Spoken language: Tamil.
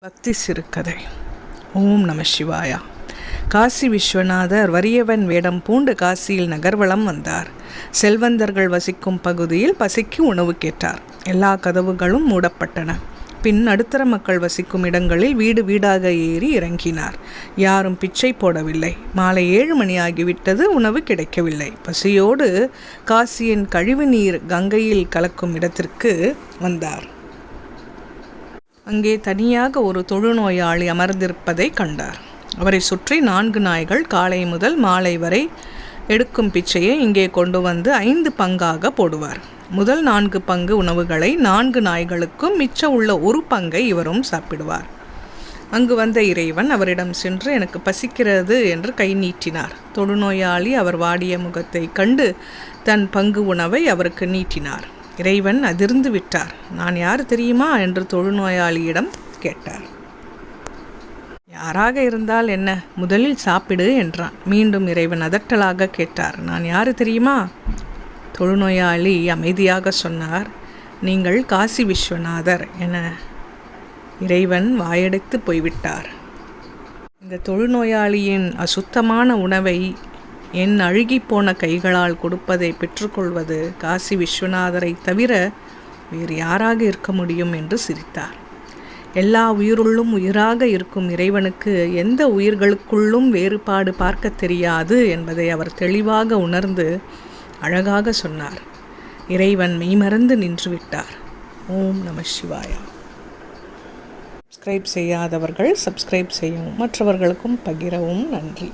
பக்தி சிறுகதை ஓம் நம சிவாயா. காசி விஸ்வநாதர் வறியவன் வேடம் பூண்டு காசியில் நகர்வலம் வந்தார். செல்வந்தர்கள் வசிக்கும் பகுதியில் பசிக்கு உணவு கேட்டார். எல்லா கதவுகளும் மூடப்பட்டன. பின் நடுத்தர மக்கள் வசிக்கும் இடங்களில் வீடு வீடாக ஏறி இறங்கினார். யாரும் பிச்சை போடவில்லை. மாலை ஏழு மணி ஆகிவிட்டது உணவு கிடைக்கவில்லை. பசியோடு காசியின் கழிவுநீர் கங்கையில் கலக்கும் இடத்திற்கு வந்தார். அங்கே தனியாக ஒரு தொழுநோயாளி அமர்ந்திருப்பதை கண்டார். அவரை சுற்றி நான்கு நாய்கள் காலை முதல் மாலை வரை எடுக்கும் பிச்சையை இங்கே கொண்டு வந்து ஐந்து பங்காக போடுவார். முதல் நான்கு பங்கு உணவுகளை நான்கு நாய்களுக்கும் மிச்சம் உள்ள ஒரு பங்கை இவரும் சாப்பிடுவார். அங்கு வந்த இறைவன் அவரிடம் சென்று எனக்கு பசிக்கிறது என்று கை நீட்டினார். தொழுநோயாளி அவர் வாடிய முகத்தை கண்டு தன் பங்கு உணவை அவருக்கு நீட்டினார். இறைவன் அதிர்ந்து விட்டார். நான் யார் தெரியுமா? என்று தொழுநோயாளியிடம் கேட்டார். யாராக இருந்தால் என்ன? முதலில் சாப்பிடு என்றான். மீண்டும் இறைவன் அதட்டலாக கேட்டார். நான் யார் தெரியுமா? தொழுநோயாளி அமைதியாக சொன்னார். நீங்கள் காசி விஸ்வநாதர் என இறைவன் வாயடைத்து போய்விட்டார். இந்த தொழுநோயாளியின் அசுத்தமான உணவை என் அழுகிப்போன கைகளால் கொடுப்பதை பெற்றுக்கொள்வது காசி விஸ்வநாதரை தவிர வேறு யாராக இருக்க முடியும் என்று சிரித்தார். எல்லா உயிருள்ளும் உயிராக இருக்கும் இறைவனுக்கு எந்த உயிர்களுக்குள்ளும் வேறுபாடு பார்க்க தெரியாது என்பதை அவர் தெளிவாக உணர்ந்து அழகாக சொன்னார். இறைவன் மெய்மறந்து நின்றுவிட்டார். ஓம் நம சிவாயா. சப்ஸ்கிரைப் செய்யாதவர்கள் சப்ஸ்கிரைப் செய்யவும் மற்றவர்களுக்கும் பகிரவும் நன்றி.